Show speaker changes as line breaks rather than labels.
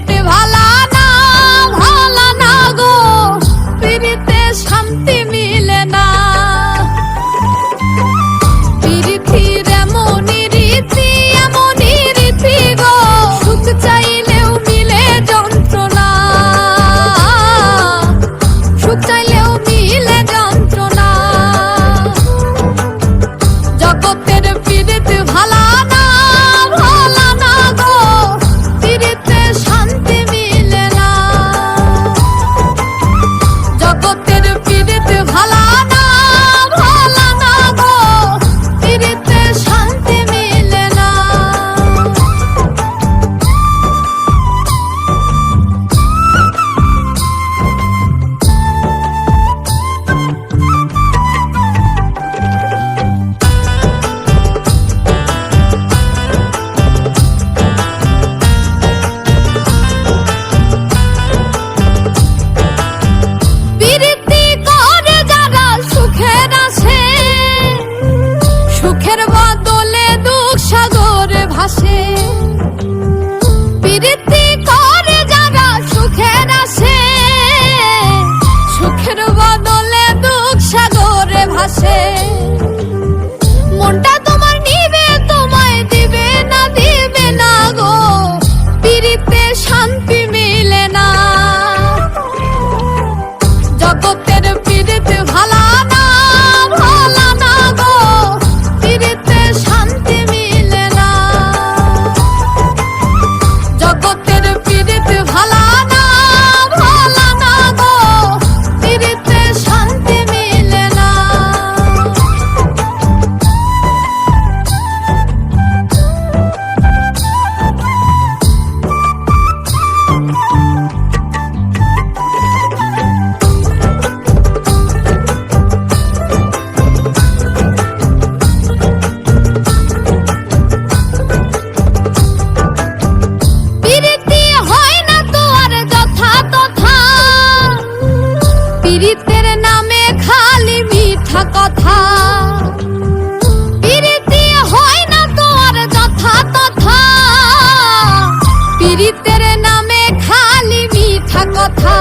দিতে ভালা কথা কথা। পিরিতে হয় না তো আর যথা তথা। পিরিতের নামে খালি মিঠা কথা।